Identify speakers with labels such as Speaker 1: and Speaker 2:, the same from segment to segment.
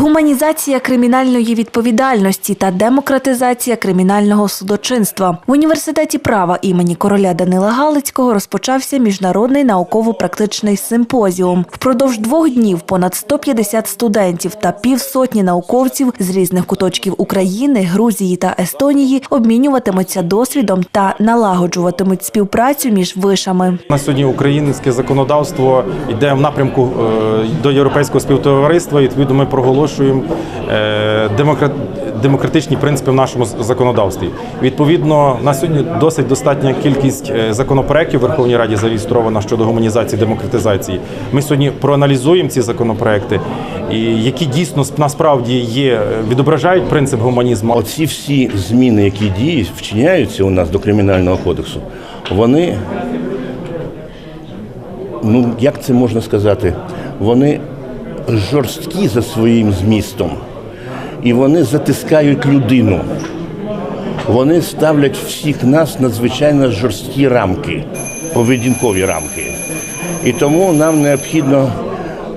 Speaker 1: Гуманізація кримінальної відповідальності та демократизація кримінального судочинства в університеті права імені короля Данила Галицького розпочався міжнародний науково-практичний симпозіум. Впродовж двох днів понад 150 студентів та півсотні науковців з різних куточків України, Грузії та Естонії обмінюватимуться досвідом та налагоджуватимуть співпрацю між вишами.
Speaker 2: На сьогодні українське законодавство йде в напрямку е, до європейського співтовариства. І відповідно ми проголошуємо е, демократ- демократичні принципи в нашому законодавстві. Відповідно, на сьогодні досить достатня кількість е, законопроєктів в Верховній Раді зареєстрована щодо гуманізації демократизації. Ми сьогодні проаналізуємо ці законопроекти, які дійсно сп- насправді є е, відображають принцип гуманізму.
Speaker 3: Оці всі зміни, які діють, вчиняються у нас до кримінального кодексу, вони, ну як це можна сказати, вони жорсткі за своїм змістом, і вони затискають людину. Вони ставлять всіх нас надзвичайно жорсткі рамки, поведінкові рамки. І тому нам необхідно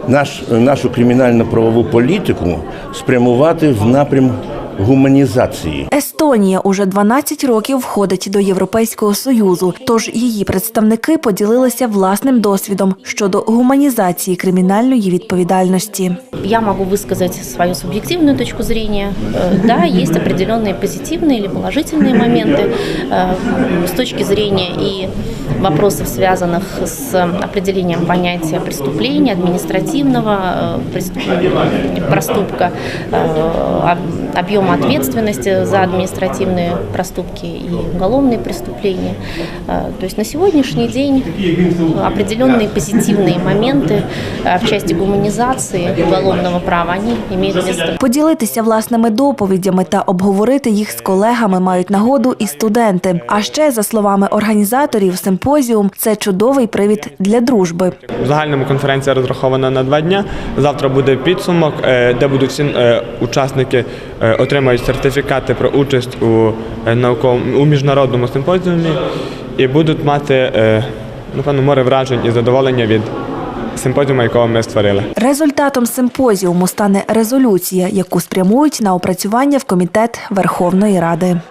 Speaker 3: наш, нашу кримінально-правову політику спрямувати в напрям гуманізації.
Speaker 1: Естонія уже 12 років входить до Європейського союзу, тож її представники поділилися власним досвідом щодо гуманізації кримінальної відповідальності.
Speaker 4: Я могу высказать свою субъективную точку зрения. Э, Да, есть определенные позитивные или положительные моменты э, с точки зрения и вопросов, связанных с определением понятия преступления, административного э, проступка, об- объема ответственности за административные проступки и уголовные преступления. То есть на сегодняшний день определенные позитивные моменты в части гуманизации уголовного права, они имеют место
Speaker 1: Поділитися власними доповідями та обговорити їх з колегами мають нагоду і студенти. А ще, за словами організаторів, симпозіум це чудовий привід для дружби.
Speaker 5: В загальному конференція розрахована на два дня. Завтра буде підсумок, е, де будуть всі е, учасники е, отримають сертифікати про участь у науковому у міжнародному симпозіумі і будуть мати напевно море вражень і задоволення від симпозіуму, якого ми створили.
Speaker 1: Результатом симпозіуму стане резолюція, яку спрямують на опрацювання в комітет Верховної Ради.